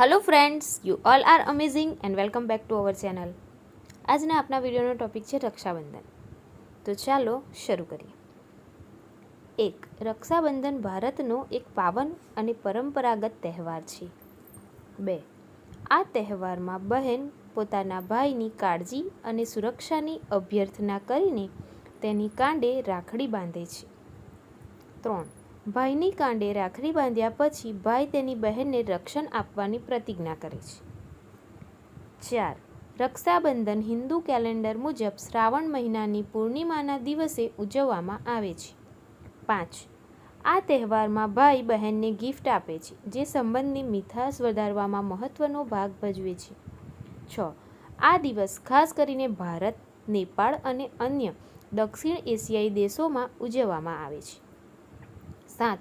Hello friends you all are amazing and welcome back to our channel આજના આપણા વિડીયોનો topic છે રક્ષાબંધન. તો ચાલો શરૂ કરીએ. એક, રક્ષાબંધન ભારતનો એક પાવન અને પરંપરાગત તહેવાર છે. બે, આ તહેવારમાં બહેન પોતાના ભાઈની કાળજી અને સુરક્ષાની અભ્યર્થના કરીને તેની કાંડે રાખડી બાંધે છે. ત્રણ ભાઈની કાંડે રાખડી બાંધ્યા પછી ભાઈ તેની બહેનને રક્ષણ આપવાની પ્રતિજ્ઞા કરે છે. ચાર. રક્ષાબંધન હિન્દુ કેલેન્ડર મુજબ શ્રાવણ મહિનાની પૂર્ણિમાના દિવસે ઉજવવામાં આવે છે. પાંચ. આ તહેવારમાં ભાઈ બહેનને ગિફ્ટ આપે છે, જે સંબંધની મીઠાશ વધારવામાં મહત્ત્વનો ભાગ ભજવે છે. છ. આ દિવસ ખાસ કરીને ભારત, નેપાળ અને અન્ય દક્ષિણ એશિયાઈ દેશોમાં ઉજવવામાં આવે છે. સાત.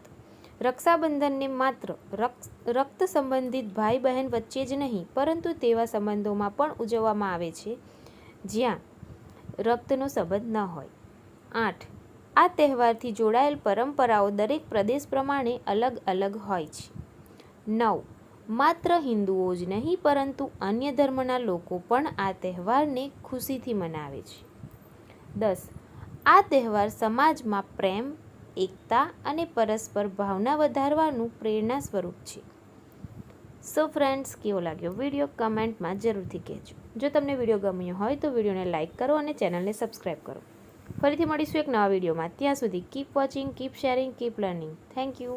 રક્ષાબંધનને માત્ર રક્ત સંબંધિત ભાઈ બહેન વચ્ચે જ નહીં, પરંતુ તેવા સંબંધોમાં પણ ઉજવવામાં આવે છે, જ્યાં રક્તનો સંબંધ ન હોય. આઠ. આ તહેવારથી જોડાયેલ પરંપરાઓ દરેક પ્રદેશ પ્રમાણે અલગ અલગ હોય છે. નવ. માત્ર હિન્દુઓ જ નહીં, પરંતુ અન્ય ધર્મના લોકો પણ આ તહેવારને ખુશીથી મનાવે છે. દસ. આ તહેવાર સમાજમાં પ્રેમ એકતા અને પરસ્પર ભાવના વધારવાનું પ્રેરણા સ્વરૂપ છે. સો ફ્રેન્ડ્સ કેવો લાગ્યો વીડિયો કમેન્ટમાં જરૂરથી કહેજો. જો તમને વીડિયો ગમ્યો હોય તો વિડીયોને લાઇક કરો અને ચેનલને સબસ્ક્રાઈબ કરો. ફરીથી મળીશું એક નવા વિડીયોમાં ત્યાં સુધી keep watching keep sharing keep learning thank you